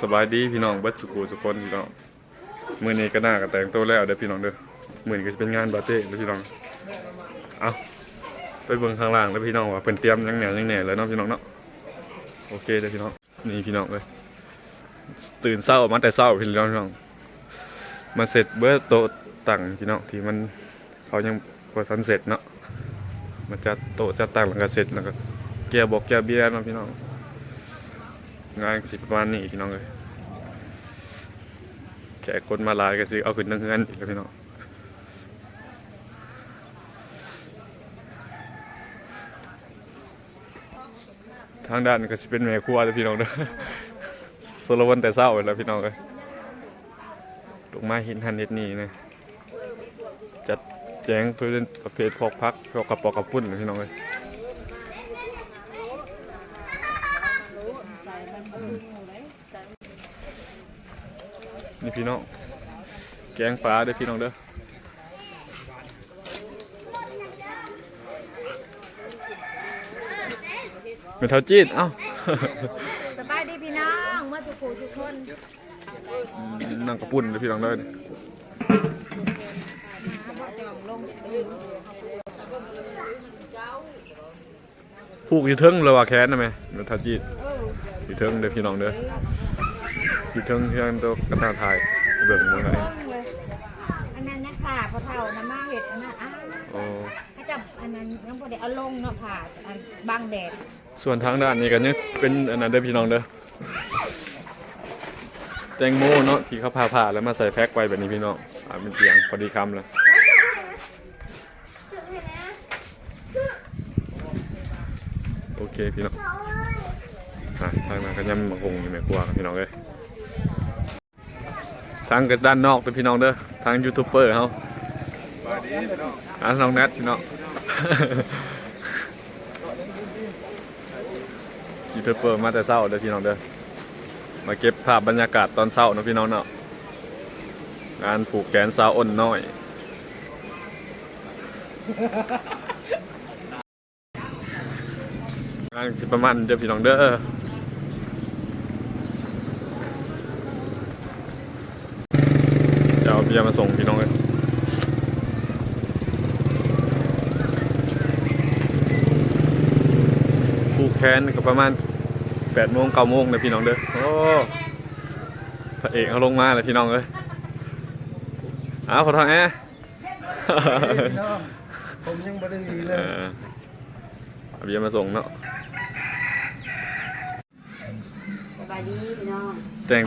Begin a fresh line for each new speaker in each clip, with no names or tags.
สบายดีพี่น้องเบัดสุขุสุกคนพี่น้องมื้อนี้ก็น่าก็แต่งตัวแล้วเด้อพี่น้องเด้อมื้อนี้ก็จะเป็นงานบาเต้เด้อพี่น้องเอาไปเบิ่งข้างล่างเด้อพี่น้องว่าเพิ่นเตรียมยังแหน่หยังแหน่แล้วเนาะพี่น้องเนาะโอเคเด้อพี่น้องนี่พี่น้องเอ้ยตื่นเช้ามาแต่เช้าพี่น้องพี่น้องมาเสร็จเบิดโตตั้งพี่น้องที่มันเขายังบ่ทันเสร็จเนาะมาจัดโต๊ะจัดตั้งแล้วก็เสร็จแล้วก็แก้บอกแก้เบียเนาะพี่น้อง งานสิประมาณนี้พี่น้องเลยแขกคนมาลายก็สิเอาขึ้นทั้งเฮือนอีกแล้วพี่น้องทางด้านก็สิเป็นแม่ครัวเลยพี่น้องเด้อสโลวันแต่เศร้าแล้วพี่น้องเลยลงมาหินหันเน็ดนี่นะจัดแจงเพื่อเป็นประเภทพอกพักพวกกระปอกกระปุ้นเลยพี่น้องเลย นี่พี่น้อง แกงปลาเด้อพี่น้องเด้อเป็นเท้าจีนเอ้า
สบายดีพี่น้องเมื่อทุกผู้ทุกคน
นั่งกระปุ่นเด้อพี่น้องเด้อผูกอยู่เทิงเลยว่าแค้นนะแม่เป็นเท้าจีนอยู่เทิงเด้อพี่น้องเด้อ อยู่เทิงที่นั่นตัวกระตาถ่ายเบิ่งมื้อไหน
ต้องเลยอันนั้นนะค่ะพอเท่าน้ำมาเห็ดอันนั้นอ้า
โอ้
ถ้าจับอันนั้นน้ำพอได้เอาลงเนาะผ่าอันบังแดด
ส่วนทางด้านนี้ก็ยังเป็นอันนั้นเด้อพี่น้องเด้อแตงโมเนาะที่เขาผ่าผ่าแล้วมาใส่แพ็คไว้แบบนี้พี่น้องอ่าเป็นเตียงพอดีคำเลยโอเคพี่น้องอะทางนั้นก็ยังมาคงอยู่ในครัวครับพี่น้องเอ้ย ทางก็ด้านนอกเป็นพี่น้องเด้อทางยูทูบเบอร์เขาอะน้องแนทพี่น้องยูทูบเบอร์มาแต่เช้าเด้อพี่น้องเด้อมาเก็บภาพบรรยากาศตอนเช้านะพี่น้องเนาะงานผูกแขนสาวอ้นน้อยงานประมาณเด้อพี่น้องเด้อ จะ เอาเบียร์มาส่งพี่น้องเลยผูกแขนก็ประมาณแปดโมงเก้าโมงเลยพี่น้องเด้อโอ้พระเอกเขาลงมาเลยพี่น้องเลยอ้าวขอโทษแอะ
ผมยังไม่ได้มีเล
เอยอเอาเบียร์มาส่งเนาะ
สบายดีพี่น้อง
แต่ง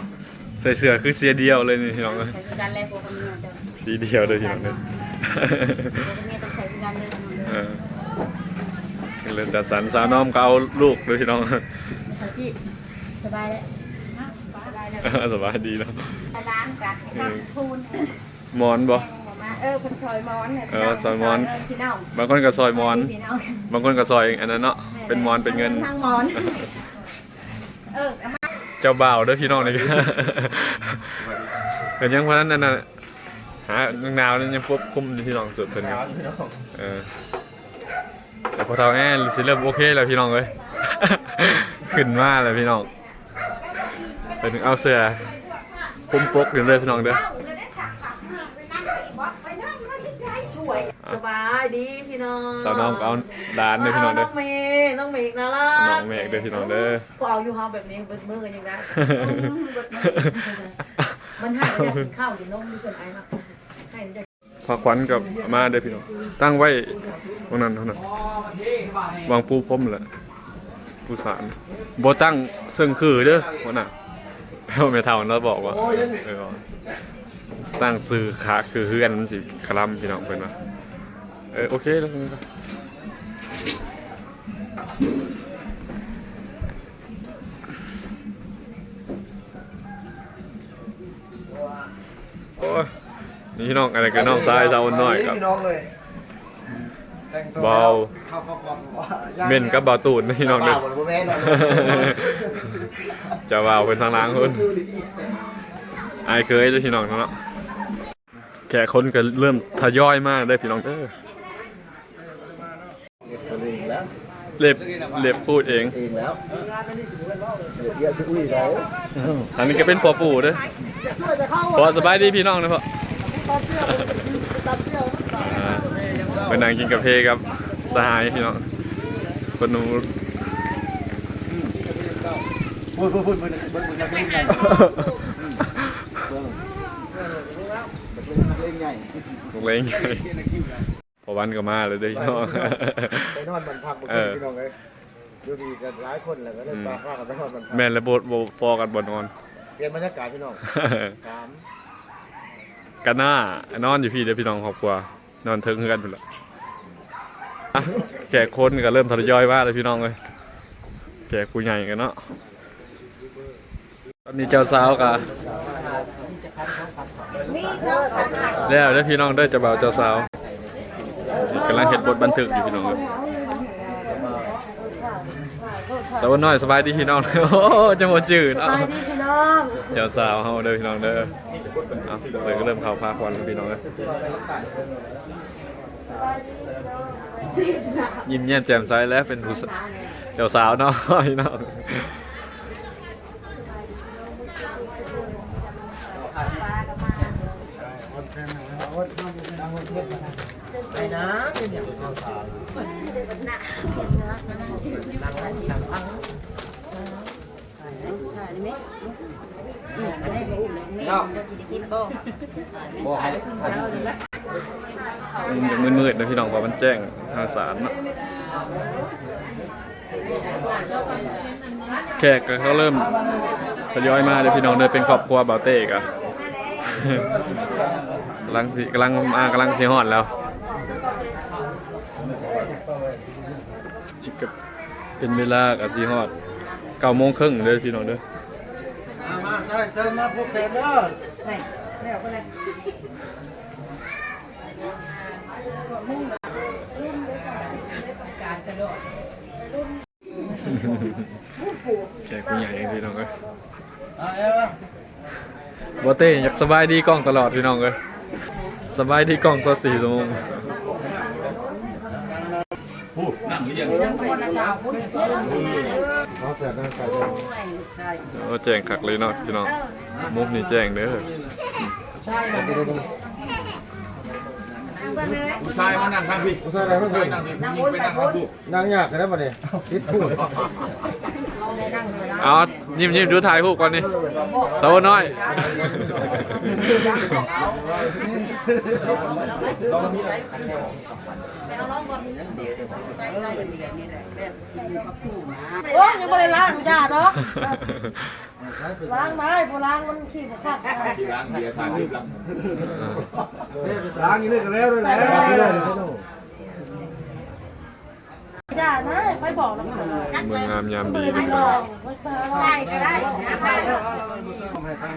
ใส่เสื้อคือเสียเดียวเลยนี่พี่น้องเลย
ใส่คือกันเลยพวกคนนี้จะ
สีเดียวเลยพี่น้องเลย
พวกคนนี้ต้องใส่คือกันเลยพี่น้อง
เออเล่นจัดสรรสาวน้อมก็เอาลูกเลยพี่น้อง
สบายดีสบายเลยสบายเลย
สบายดีเนาะ
ร้านกันกับคูณ
มอนบ่
เออเป็นซอยมอนเนี่ย
เออซอยมอน
พี่น้อง
บางคนก็ซอยมอน
พี่น้อง
บางคนก็ซอยอันนั้นเนาะเป็นมอนเป็นเงิน
ทางมอนเออ เอามา
เจ้าบ่าวเด้อพี่น้องนี่เห็นยังเพราะนั้นนั่นน่ะหาหนาวนี่ยังควบคุมอยู่พี่น้องสุดเพิ่นครับเออแต่พอเท่าแอนสิเริ่มโอเคแล้วพี่น้องเอ้ยขึ้นมาแล้วพี่น้องไปถึงเอาเสื้อคุมปกอยู่เลยพี่น้องเด้อ
สบายดีพี่น้อง
สาวน้องก็เอาดานเด้อพี่น้องเด้อ
น้องเมย์น้องเมย์น่ารัก
น้องเมฆเด้อพี่น้องเด้อ
พอเอาอยู่เฮาแบบนี้เบิดมือกันยังได้เบิดมือมันให้ได้กินข้าวกินนมมีส่วนไอ้เนาะให้ได้
พอควันกับมาเด้อพี่น้อง ตั้งไว้ตรงนั้นเท่านั้นวางปูพรมแหละปูสารบ่ตั้งซึ่งคือเด้อคนน่ะแพ่วไม่เท่านั้นบอกว่าเออ ตั้งซื้อขาคือเฮือนมันสิคลำพี่น้องเพิ่นว่าเออโอเคแล้วกันครับโอ้ยนี่พี่น้องอะไรกันน้องซ้ายสาวน้อยครับ
พี่น้องเลยแต่งตัว
เบา
เข้าเข้าก่อนว่าย่าง
เม่นกับบาวตูนนะพี่น้อง
เบา
เด้อ
เหมือนพ่อแม่นอน
จะว่าวเป็นทางล้างคนอายเคยเลยพี่น้องเนาะ แขกคนก็เริ่มทยอยมากได้อพี่น้องเด้อ
แล้ว
เล็บเล็บพูดเอง
เองแล้วเดี๋ยวจะอุ้ยแล้ว
อันนี้ก็เป็นพ่อปู่เด้อพอสบายดีพี่น้องนะพ่ออ่าเป็นนางกินกาแฟครับสหายพี่น้องคนนู้น
พูดพูดพูดมันมันมันเล่น ใหญ่เล่นใหญ่
ลูกเล้งใหญ่พอวันก็มาเลยเด้อพี่น้อง
ไปนอนบันพักบน
เออ
พี่น้องเลยดูดีกันหลายคนแหละก็เลยปาข้ากันไปนอนบันพัก
แม่นและโบดโบพอกันบนนอน
เปลี่ยนบรรยากาศพี่น้องสาม
กันหน้านอนอยู่พี่เด้อพี่น้องครอบครัวนอนเทิงคือกันไปละอะแขกคนก็เริ่มทยอยว่าเลยพี่น้องเลยแขกกูใหญ่กันเนาะตอนนี้เจ้าสาวกะ แล้วเด้อพี่น้องเด้อเจะบ่าวเจ้าสาวกำลังเห็นบทบันทึกอยู่พี่น้องเลยสาวน้อยสบายดีพี่น้องโอ้จะหมดจืด
ไป
เนาะ
นี่พี่น้อง
เจ้าสาวเฮาเด้อพี่น้องเด้อเอาเลยก็เริ่มเข้าพาควันแล้วพี่น้องเด้อยิ้มแย้มแจ่มใสแล้วเป็นผู้สเจ้าสาวเนาะพี่น้อง
นะเป็นอย่างข้าวสาร
มันมืดๆนะพี่น้องเพรามันแจ้งทางสารนะแขกก็เขาเริ่มทยอยมาเลยพี่น้องเดินเป็นครอบครัวเบาเต้กะกำลังสิกำลังมากำลังสีหอดแล้วอีกกับ เป็นเวลากับสีหอดเก้าโมงครึ่งเลยพี่น้องเด้อ
มามาใส่เซิร์ฟมาพวกแขกเด้อ
แขกผู้ใหญ่เองพี่น้องเอ้ย
อะเอ้ยมา
เบาเต้อยากสบายดีกล้องตลอดพี่น้องเอ้ยสบายดีกล้องตัวสี่ชั่ วโมง
เขาเสร็จแล้วใส่เลย
โอ้แจ้งคักเลยเนาะพี่น้องมุกนี่แจ้งเด้อ
ผู้ชายมานั่งข้างพี่
ผู้ชายอะไรผู้ชาย
นั่งพี่ผู้หญิงไปนั่งข้างผู้
นางยากกันได้ปะเนี่ยคิดพูด
เอายิ้มยิ้มดูถ่ายรูปก่อนนี่สาวน้อย
โอ้ยยังไม่ได้ล้างจ้าดอกล้างไม้โบล้างมันขี้มันขัด
ที่ร้านเบียร์สามสิบล
ล้างอีกเรื่องกันแล้วเลยนะ
จ้านะไปบอกแล้วค่ะ
เมืองงามยามดี
ไป
พี่
บ
น้อ
องกไปบอก
ใส่ก็ได้นะไป
ทำให้ทั้ง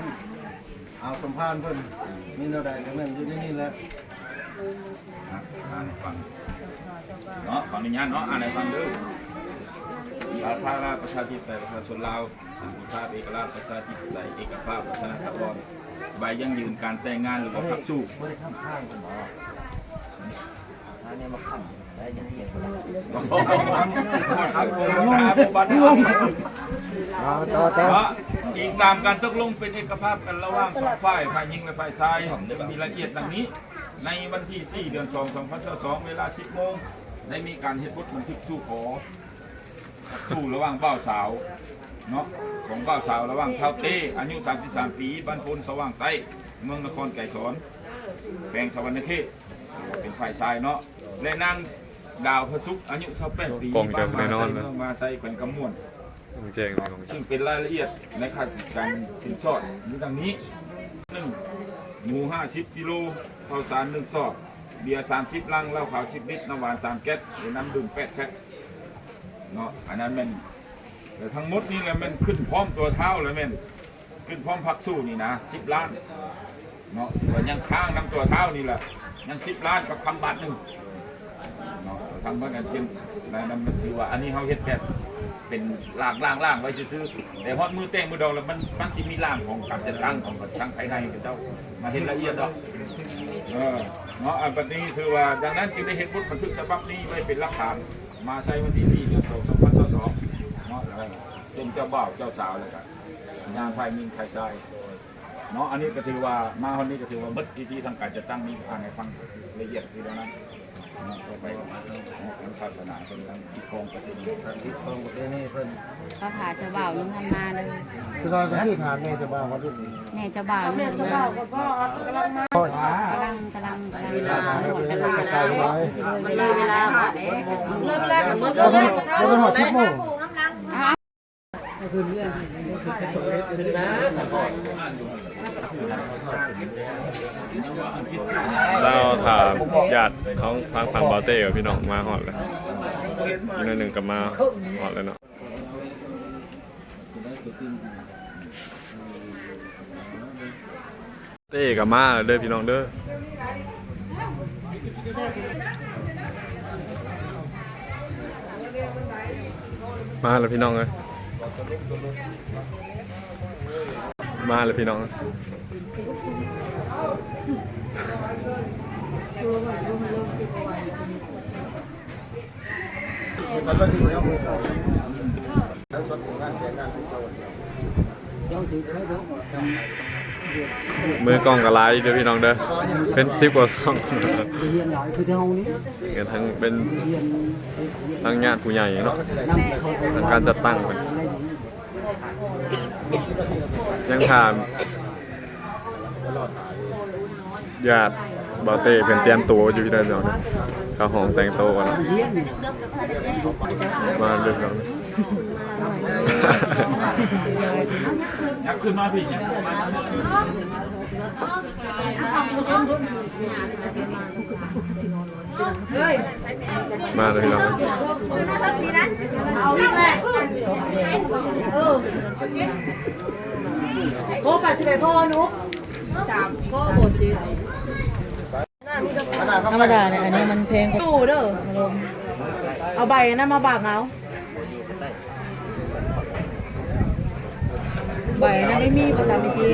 เอาสัมภาษณ์เพิ่นมีแนวใดกันนั่นอยู่ในนี่แหละำ
อ่านให้ฟังเนาะขออนุญาตเนาะอ่านให้ฟังเด้อสาธารณรัฐประชาธิปไตยประชาชนลาวสันติภาพเอกราชประชาธิปไตยเอกภาพวัฒนธรรมใบยั่งยืนการแต่งงานหรือว่าพักสู้
เอาต่อต่อ
เพราะอีกตามการตกลงเป็นเอกภาพกันระหว่างสองฝ่ายฝ่ายหญิงและฝ่ายชายจะมีรายละเอียดดังนี้ ในวันที่ 4 เดือน 2 2022เวลา 10โมงได้มีการเฮ็ดบทบันทึกสู่ขอ สู่ระหว่างบ่าวสาวเนาะของบ่าวสาวระหว่างเท่าเต้อายุ 33 ปีบ้านพลสว่างใต้ เมืองนครไก่สอนแปลงสวรรณเขตเป็นฝ่ายชายเนาะและนางดาวพระสุขอายุ28ปี
กล่องจะแน่นอน
เมื
นะ
องมาใส่แขวงกำมวน
แจ้งเลยของ
ซึ่งเป็นรายละเอียดในค่าสินการสินสอดมีดังนี้หนึ่ง หมูห้าสิบกิโลข้าวสารหนึ่งสอบเบียร์สามสิบลังเหล้าขาวสิบลิตรน้ำหวานสามแก๊สหรือน้ำดื่มแปดแพ็คเนาะอันนั้นแมันแต่ทั้งหมดนี่แหละแมันขึ้นพร้อมตัวเท้าเลยแมันขึ้นพร้อมพักสู้นี่นะสิบล้านเนาะแต่ยังค้างน้ำตัวเท้านี่แหละยังสิบล้านกับคำบาทหนึ่งเนาะทำเมื่อกันจึงในนั้นมันถือว่าอันนี้เขาเฮ็ดแบบเป็นล่างล่างล่างไว้ซื้อแต่ฮอดมือแต่งมือดองแล้วมันมันสิมีล่างของการจัดตั้งของทางภายในเจ้า มาเห็นละเอียดดอกเออเนาะอันปนี้คือว่าดังนั้นจึงได้เห็นบทบันทึกฉบับนี้ไว้เป็นหลักฐานมาใช้วันที่ 4 เดือน2 2022เนาะแล้วเส้นเจ้าบ่าวเจ้าสาวแล้วก็งานไฟมิงไฟทรายเนาะอันนี้ก็ถือว่ามาวันนี้ก็ถือว่าเบิดพิธีทางการจัดตั้งนี้อ่านให้ฟังละเอียดทีแล้วนะ เนาะไปก็มาของศาสนาเป็นทางอีกองประเพณี
ทางที่ตรงประเทศนี้เพิ่น
ก็ถ่าเจ้าบ่าวยังทำมาเลย
คือเราก็คือถามแม่จะบ้าว่าที่
แม่เจ้าบ่าว
แม่
ยัง
ก็
ทำ
บ
มา
อกกับพ่อกำลังมากำ
ลังกำลังกำลังมาหมดกำลัง
ไกลไว้
มันเลยเวลาหมด
เริ่มแรกก็สุดเลยก็เท่าไหร่แม่ปลูกน้ำลัง
เราถามญาติเขาพังพังบอเต้กับพี่น้องมาหอดแล้วอีกน่อยหนึ่งกับมาหอดแล้วเนาะเต้กับมาเด้อพี่น้องเด้อมาแล้วพี่น้องเลย มาแล้วพี่น้อง
สัตว์วันนี้เนาะมือสองแล้วสดของงานแต่งงานเป็นโซน
มือกล้องกับไลฟ์เด้อพี่น้องเด้อ เป็นซิปกว่าสอง
เรียนหลายคือที่ห้องนี้
กันทั้งเป็นทั้งญาติผู้ใหญ่เนาะ
กา
ไป
ทั้งการจัดตั้งเป็น ยังถาม ญาติบอเต้เป็นเตรียมตัวอยู่ที่นั่นเนาะข้าวหอมแต่งโตวกันเนาะมาเรื่องเนาะ
ยักขึ้นมาพี่ยักขึ้นมา
มาเลยพี่น้อง
โอ้ปัดสิไปพ่อนุ๊ก
ธรรมดา
ธรรมดาเนี่ยอันนี้มันเพลงตู้เด้อเอาใบนั้นมาบากเอาใบนั้นไม่มีภาษาเมื่อกี้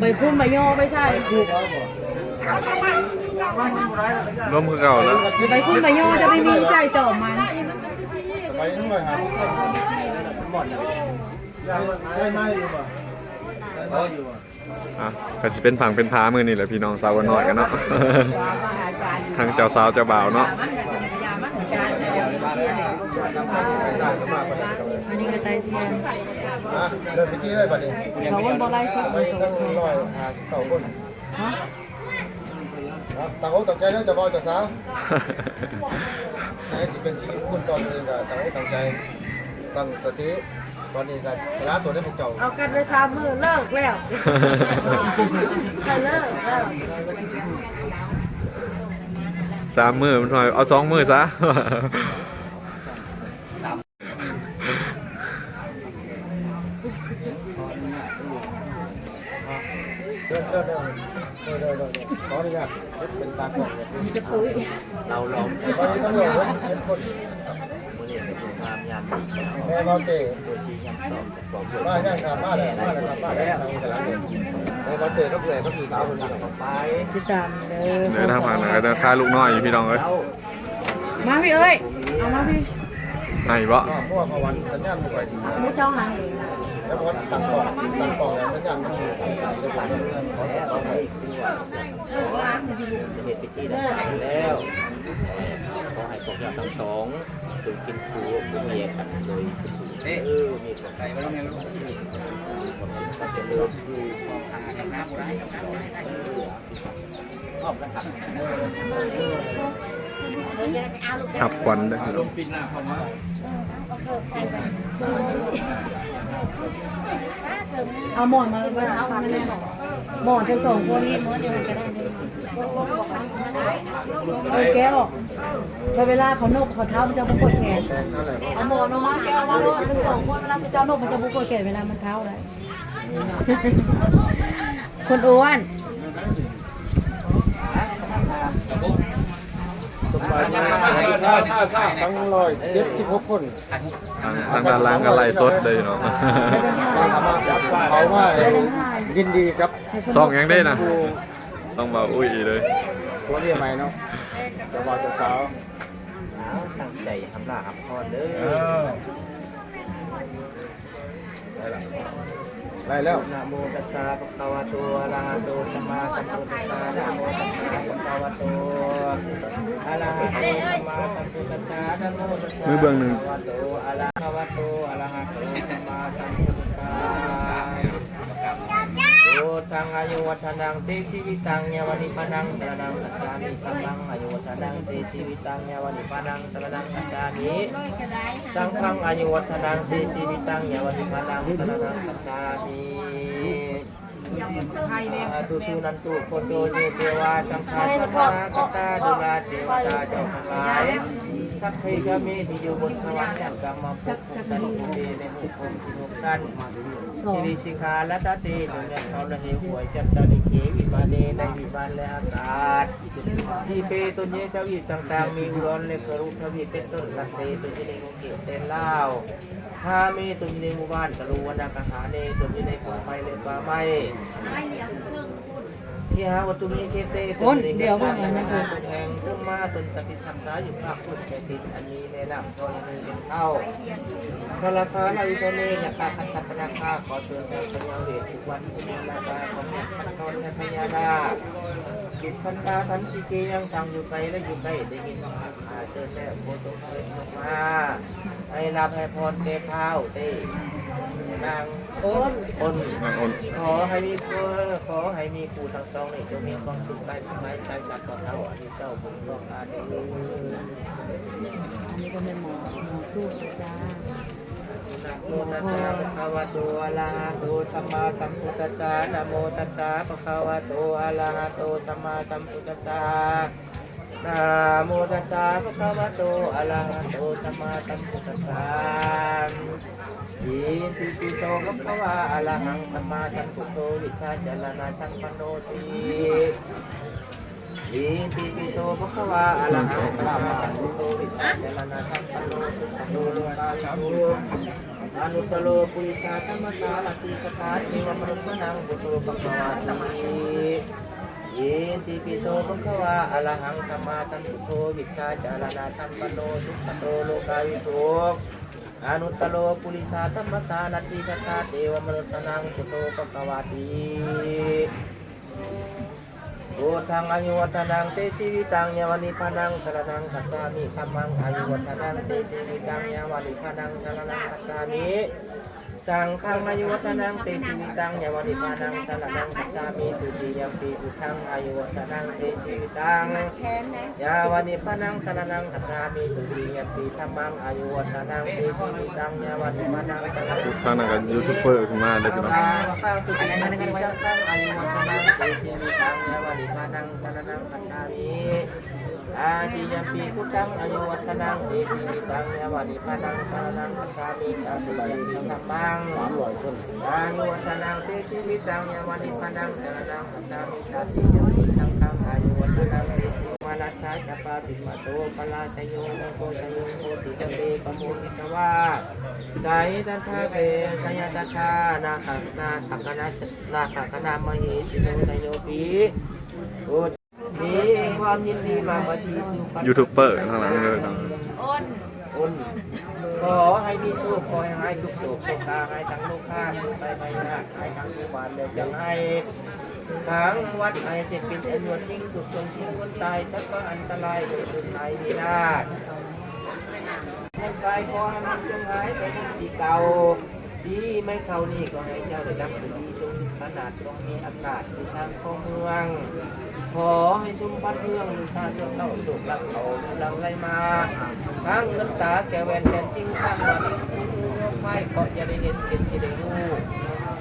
ใบคุ้มใบย่อไม่ใช่
ร่วมคือเก่าแล้ว
ใบคุ้มใบย่อจะไม่มีใส่จอบมัน
ไปทั้งหน่วยหาสิบคนหมดได้ได้ไหมอยู่ป่ะได้ไหมอยู่ป่ะ
อะก็จะเป็นผังเป็นพามือนี่แหละพี่น้องสาวกันหน่อยกันเนาะทั้งเจ้าสาวเจ้าบ่าวเนาะ
ไปสร้างขึ้นมาประเดี๋ยว
อันนี้ก็ไตเทียน
อะเริ่มไปที่ได้ป่ะเนี่ย
สองคนบอไล่สิบ
ไป
สอง
ทั้ง
คน
ร้อยหาสิบเก้าคน
ฮะ
ครับต่างอกต่างใจเรื่องจะบอกจะสาวให้สิเป็นชีวิตคุณตอนนี้ก็ต่างอกต่างใจตั้งสติตอนนี้ก็สละส่วนให้พวกเจ้า
เอากันไปสามมือเลิกแล้วเลิกแล้ว
สามมือมันหน่อยเอาสองมือซะ
เชิญเชิญเด้อเด้อเด้อเด้อ ขออนุญาตเป็นตากล้องเนี่ย
จะตุ้ย
ตอนนี้ตำรวจว่าเป็นคนแม่เราเตะมาเนี่ยครับมาเลยมาเลยครับมาเลยทางแต่ละเดือนแม่เราเตะก็เผื่อก็คือสาวคนนี้ไป
ติดตามเด้อ
เดี๋ยวทางผ่านนะเดี๋ยวค่าลูกน้อยอยู่พี่น้องเอ้ย
มาพี่เอ้ยเอามาพี่
ไหนบ่
ก็เพราะว่าวันสัญญาณไม่ค่อยดี
ไม่เจ้าหัน
แล้วพอตั้งกล่องตั้งกล่องแล้วสัญญาณมันสายก็ไปขอขอให้
เหตุที่ได้แล้วขอให้พวกเราทั้งสองถึงกินคูผู้เมียกันโดยเออมีความใส่ไว้ในลูกก็จะเลือกคือชอบกันครับ
ขับควันด้อ
ลมปินหน้าเข้ามา
เอาหมอนมาไว้เอามาแม่ห มอนจะส่งคนนี้เออแก้วแล้วเวลาเขานกเขาเท้ามันจะบุกกดแขน
นั่นแหละ
เอาหมอนมาแก้วมาด้วยทั้งสองคนเวลาเจ้านกมันจะบุกกดแขนเวลามันเท้าเลยคนอ้วน
สบายดีสวัสดีครับทั้งร้อยเจ็ดสิบหกคน
ทางทางด้านล่างก็ไล่สดเลยเนาะ
เขาว่า ยินดีครับ
ซองยังได้นะซองเบาอุ้ยเลย
ตัวเรียกใหม่เนาะจะบอกจะสาว
เอาตั้งใจทำลาทำพรเด้
เอ
อ
อได้ละ
ได้แล้ว
นะโมตัสสะภะคะวะโตอะระหะโตสัมมาสัมพุทธัสสะนะโมตัสสะภะคะวะโตอะระหะโตสัมมาสัมพุทธัสสะนะโมตัสสะ
มือเบื้องหนึ่ง
ภะคะวะโตอะระหะวะโตอะระหะโตสัมมาสัมพุทธัสสะ โอทังอายุวัฒนังเตชีวิตังยาวันิพนังสระนังคัจฉามิธังอายุวัฒนังเตชีวิตังยาวันิพนังสระนังคัจฉามิสังฆังอายุวัฒนังเตชีวิตังยาวันิพนังสระนังคัจฉามิตุสุนันตุโคโตโยเทวาสังฆาสัมมาคตาดุลาเทวดาเจ้าทั้งหลายสัพเพกามีที่อยู่บนสวรรค์กรรมภพสันติเตในหมู่พรหมที่หกสั้น ทิริสิกาและตติหนุนยังเขาละเหวหวยจัตตานิเขวิมาเนในวิบานและอากาศที่เปตุนเยเจ้าอีต่างๆ มีร้อนเละกรุทวีเป็นต้นลันเตตุนเยในงเกตเต้นเล่าถ้ามีตุนี้ในหมู่บ้านกะรูวนาคาหาเนตุนอยู่ในขวาไฟเลยป่าไม้ ที่หาวัตถุมีเคเตตุนอยู่ในเดียวกันนะตุนแห่งตุนมาตุนสติธรรมสาอยู่ภาคพุทธแก่ติดอันนี้ในนามตนนี้เป็นเท่าพระทานอายุตนเนยากาคันตปนาคาขอเชิญท่านพญาเวททุกวันทุกวันนาคาของขันตอนพญานาค กิจคันตาทันสิเกยังทางอยู่ไกลและอยู่ใกล้ได้ยินคำอาเชิญแม่โพตงเวทมาให้รับให้พรแก่ข้าวเต้นางอนอนขอให้มีครูขอให้มีครูทั้งสองนี่จงมีความสุขกายสบายใจจากต่อเท้าอันนี้เจ้าบุญต้องการอั
นนี้ก็เป็นหมอหมอสู้จ้า
นะโมตัสสะภะคะวะโตอะระหะโตสัมมาสัมพุทธัสสะนะโมตัสสะภะคะวะโตอะระหะโตสัมมาสัมพุทธัสสะนะโมตัสสะภะคะวะโตอะระหะโตสัมมาสัมพุทธัสสะยินติปิโสภะคะวะอะระหังสัมมาสัมพุทโธวิชาจารณะสัมปันโนติยินติปิโสภะคะวะอะระหังสัมมาสัมพุทโธวิชาจารณะสัมปันโนสุขโตโลกาชามุ อนุตโลปุริสาธรรมสารติสถานเทวมนุษนังพุทโธภะคะวะติยินติปิโสภะคะวะอะระหังสัมมาสัมพุทโธวิชาจารณะสัมปโนสุขโตโลกาวิโตอนุตโลปุริสาธรรมสารติสกตาเทวมนุษนังสุโตปะกวาติ โอทังอายุวัฒนังเตชีวิตังยาวนิพานังสรนังขัสสามิธรรมังอายุวัฒนังเตชีวิตังยาวนิพานังสรนังขัสสามิ สังฆังอายุวัฒนังเตชีวิตังยาวนิพานังสารนังคัจฉามิตุติยัมปีพุทังอายุวัฒนังเตชีวิตังยาวานิพนังสนนังคัจฉามิตุติยัมปีธรรมังอายุวัฒนังเตชิมิตังยาวานิพนังสนนัง
ทางนั้นยูทูบเบอร์ขึ้นมาเด้อพี่น้อง
ข้าวตุติยัมปีสังฆังอายุวัฒนังเตชิมิตังยาวานิพนังสนนังคัจฉามิ อาติยมปีพุทธังอายุวัฒนังเตชิมิตังยาวานิพานังสนนังคัจฉามิตาสิยมปีธรรมังอยคนอายุวัฒนังเตชิมิตังยาวานิพานังสนนังคัจฉามิตาสิยมปีสังฆังอายุวัฒนังเตชิมาลาชาจัปปาปิมาโตปลาชโยโมโกชโยโมติเตปโมหิตวาสายตันทาเกชยตัทานาคนาทักนานาคคณามหิสิโนนโยปีโอมี ความยินดีมาบัติสุข
ยูทูบเบอร์ข้างหลังเด้อพี่น้อง
อ้น
อุนขอให้มีสุขขอให้หายทุกโศกโศกาหายทั้งโลกข้าทุกไปไปยากหายทั้งทุกวันเลยจังให้ทางวัดไอเจ็ดปินอนวดยิ่งถูกจนชิ้นคนตายสักก็อันตรายโดยสุดท้ายดีนาศคนตายขอให้มันจงหายไปทั้งที่เก่าดีไม่เข้านี่ก็ให้เจ้าได้รับผลดีชมขนาดตรงมีอำนาจดูช่างของเมือง ขอให้ชุมพัดเมืองดูชาติเต้าสุขรักเขาดังไรมาทั้งน้ำตาแกแวนแกนจริงข้างวันไม่ก็จะได้เห็นเห็นจะได้รู้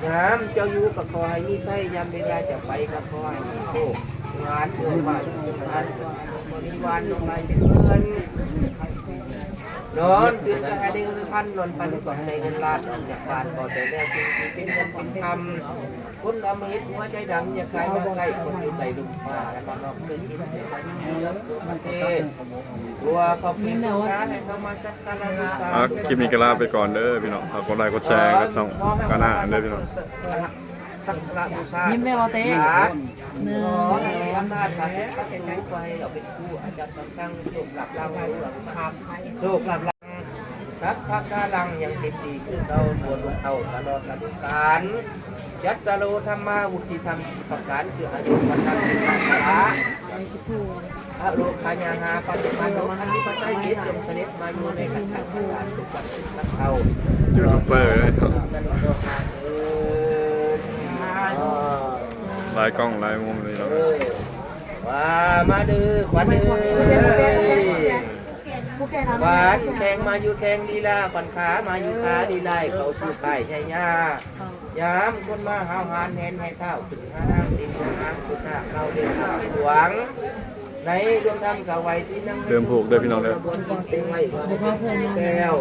ยามเจ้าอยู่กับคอยมีไส้ยามเวลาจะไปกับคอยมีโชคงานเพื่อบ้านงานบริวารลงไปเป็นเงิน นอนตื่นจะให้ได้เงินพันนอนพันก็ให้ได้เงินล้านออกจากบ้านก็แต่แล้วจริงเป็นเงินเป็นคำคนอมหิตหัวใจดำอย่าใครมาใกล้คนอยู่ในลุมฟ้าแล้วก็นอกเพื่อชิ้นเดียวกันยิ่งดีแล้วตัวประเทศตัวขอบคุณนะให้เขามาสักการะบูชา
อะคลิปนี้ก็ลาไปก่อนเด้อพี่น้องฝากกดไลค์กดแชร์กับช่องกาหน้าเด้อพี่น้อง
สักการะบูชา
ยิ้มแม่เอาเต้
ห
นึ่ง
ขอให้อำนาจพาสิทธิ์พระเป็นผู้ไปเอาเป็นผู้อาจารย์ตั้งโชคหลับเราหลับครับโชคหลับลังสัพพะกาลังยังเต็มดีคือเราบวชลงเท่าตลอดสันการยัตตโลธรรมาวุติธรรมสีประการคืออายุวันนันติปัสสะพระโลคายาหาปัจจุบันโลคันธิปไตยจิตจงเสด็จมาอยู่ในขันธ์ขันธ์การทุกวันทุกเท่า
ยูทูบเบอร์เลยเนาะ
นั่นก็หาเอิญ
ห ลายกล้องหลายมุมเลยเนาะ
เออว่ามาดื้อควันเอ้ยหวานแข่งมาอยู่แข่งลีลาขวัญขามาอยู่ขาลีไลเขาสู่ไข่ใช่ย่ายามคนมาหาวหานแหนให้ข้าวขึ้นห้างติงห้างขึ้นหน้าเราเดินข้าวหวง ในดวงธรรมกะไว้ที่นั่ง
เดิมผูกเด้อพี่น้องเด้อ
บนจิตเต็งไว้แก้ว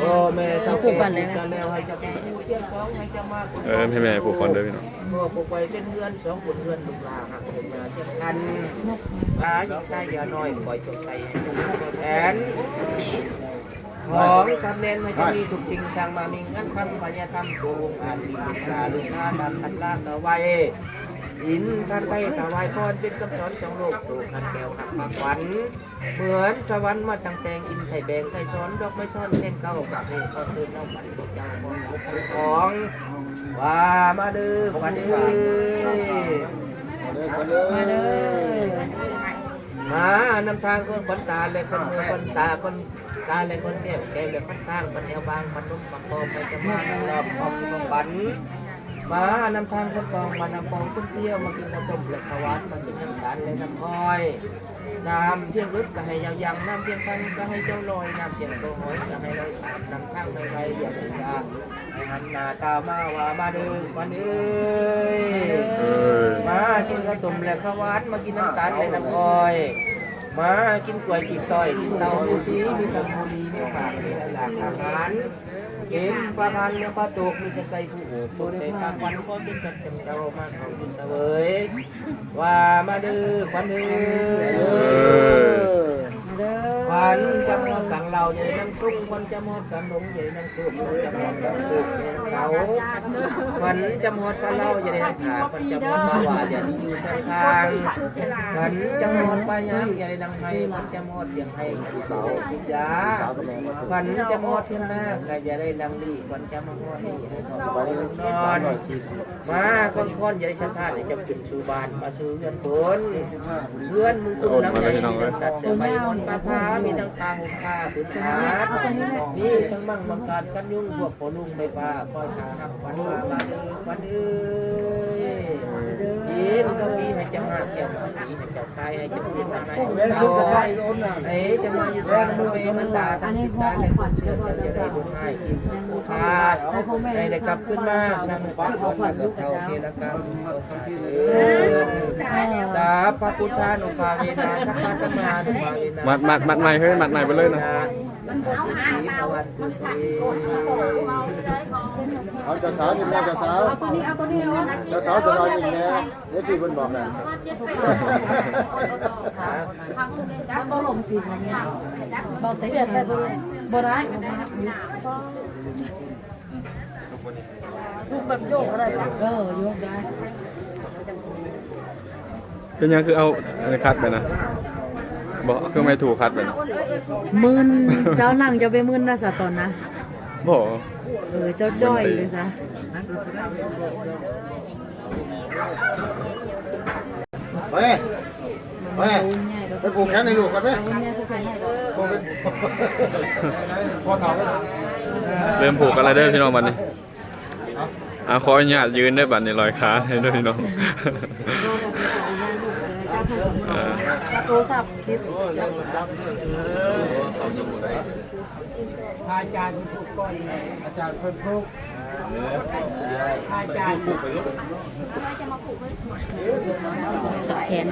โอ้แม่เท่าแก่กันแล้วให้เจะเป็นผู้เชี่ยวชองให้เจะมาก
เออให้แม่ผูกคอนเด้อพี่น้อง
เมื่อปลูกไว้เป็นเพื่อนสองคนเพื่อนลูกหลานหักเป็นมาเทียมกันตาหญิงชายยาน้อยคอยจงใจให้ผู้ผู้แทนของคำเน้นให้จะมีทุกสิ่งช่างมามิงงั้นคำปัญญาธรรมโกงอาจมีบุญตาลุชาดำทันลากเอาไว้ อินท่านไทยถวายพรเป็นคำสอนของโลกตูขันแก้วขัดปากหวันเหมือนสวรรค์มาตั้งแต่งอินไทยแบงไทยซ้อนดอกไม้ซ้อนเส้นเก้ากับนี่ก็คือน้ำมันพวกเจ้าของของว่ามาเด้อวันเอ้ย
มาเด้อ
มานำทางคนคนตาและคนมือคนตาคนตาและคนแก้มแก้มและคนข้างคนแนวบางคนนุ่มคนโตไปจะมาลอบออกสุขบัน มานำทางคนกองมานำปองคนเที่ยวมากินข้าวต้มและข้าวหวานมากินน้ำตาลและน้ำอ้อยน้ำเพียงลึกก็ให้ยาวยังน้ำเพียงพันก็ให้เจ้าลอยน้ำเพียงโตหอยก็ให้ลอยตามนำทางไปไปอย่างชาให้หันหน้าตามาว่ามาเด้อวันเอ้ย
เออ
มากินข้าวต้มและข้าวหวานมากินน้ำตาลและน้ำอ้อยมากินกล้วยกินต้อยกินเตาหมูสีมีตังบุรีมีผักมีหลากอาหาร เก็บประพันธ์ประตูมีตะไคร้ผู้โอบตัวในปาควันก็ติดกับจังเจ้ามาเขาอยู่เสวยว่ามาดื้อควันเด้
อ
มาเด้อ
ควันจำหอดกังเรา ใหญ่นั่งซุ้มควันจำหอดกังหลงใหญ่นั่งซุ้มควันจำหอดกังซุ้มใหญ่นั่งเขาควันจำหอดปลาเล่าใหญ่นั่งขาควันจำหอดปลาหวานใหญ่นี่อยู่ทางทางขันจำหอดปลายามใหญ่ดังไห้ขันจำหอดเสียงไห้ขันเสาทุกยาขันจำหอดเทียนหน้าใครจะได้ดังดีขันจำหอดนี่ให้ขอสบายนอนมาก้อนก้อนใหญ่ชันท่านจะขึ้นสู่บานมาสู่เพื่อนผลเพื่อนมึงคุณหลังใหญ่มีทั้งสัตว์เสือใบมอนปลาพามีทั้งทางหุบผ้าพื้นฐานนี่ทั้งมั่งมังการกันยุ่งพวกพลุงใบปลาคอยขาหักวันมาบานเอ้ยวันเอ้ยยินก็มีให้จังหาเกี่ยวมามีให้เจ้าคายให้เจ้าพียนทางไหนเราไอ้จะมาอยู่แค่มือมันตาทั้งจิตตาและความเชื่อจะได้ดูง่ายกินขาดให้ได้กลับขึ้นมาช่างปักของมันเท่าเทละกรรมสาพระพุทธานุภาเวนะสัพพะธรรมานุภาเวนะ
มัดมัดมัดใหม่เฮ้ยมัดใหม่ไปเลยนะ
เอาเจ้าสาวนี่แม่เจ้าสาวเอาตัวนี้เอาตัวนี้เอาจ้าสาวจะรออยู่แม่นี่ที่เพิ่นบอกน่ะ
เบาลมสิอย่างเงี้ยเบาเตะได้บ่บ่ได้ลูกแบบโยกอะไรเออโยกได้
เป็นยังคือเอาอันนี้คัดไปนะ บอกคือไม่ถูกคัดไปนะ
มึนเจ้านั่งจะไปมึนนะสะตอนนะ
บอก
เออเจ้าจ้อยเลยซะ
ไปไปไปปลูกแขนในลูกกันไหมปลูกเป็นพอถามกัน
เริ่มผูกอะไรเด้อพี่น้องบัดนี้อะขออนุญาตยืนได้อบัดนี้ลอยขาให้ด้วยพี่น้องอ่า
โทรศัพท์คลิป
ออสาจารย์ทุกคน
อาจารย์เพิ่นปลูก
อาจารย์ผูกไปลูก
แขน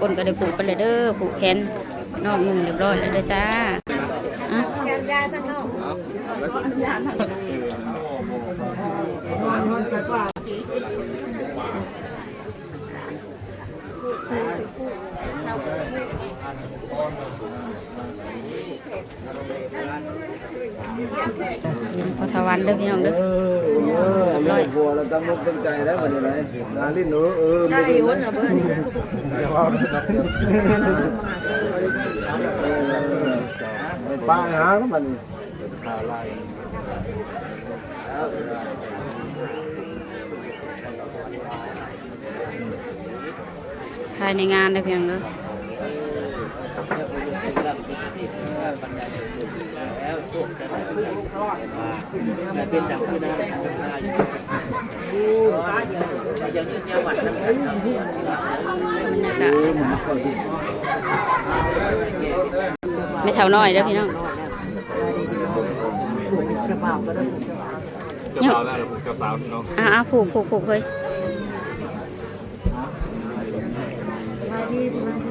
ก้นก็ได้ผูกไปเลยเด้อผูกแขนนอกนุ่งเรียบร้อยแล้วเด้อจ้าแขนยาทั้งนอะขอ ถวันเด้อพี่น้องเด้อ
เออแม่บัวเราตั้งมุกตั้งใจแล้ววันนี้ไหนงานลิ้นหนูเออ
ได้ยุ่นอะเบิ้ล
ป้าหาแล้วมันพาไล่
ภายในงานได้เพียงเด้อ
แล้วโชคจะได้มาแต่เป็นดังที่น่าสังเกตได้ยังยืนยันวัดนะครับ
บรรยากาศไม่เท่าน้อยเด้อพี่น้อง
สบายก็ได้
เจ้าสาวแล้วเจ้าสาวพี่น้อง
อ่าอ่าผูกผูกผูกเฮ้ยอืม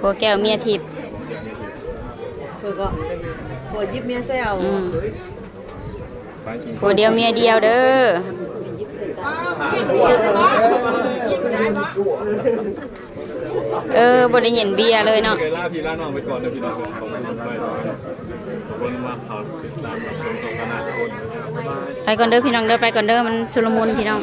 ผัวแก้วเมียทิพย์
เพื่อก็ปวดยิบเมียแซว
อืมผัวเดียวเมียเดียวเด้อเออบได้เห็นเบียร์เลยเนาะ
เคยล่าพี่ล่าน้องไปก่อนเด้อพี่น้องขอบคุณด้วยคนมาเขาติดตามรับชมสงกรานต์ทุกคน
ไปก่อนเด้อพี่น้องเด้อไปก่อนเด้อมันสุลมุนพี่น้อง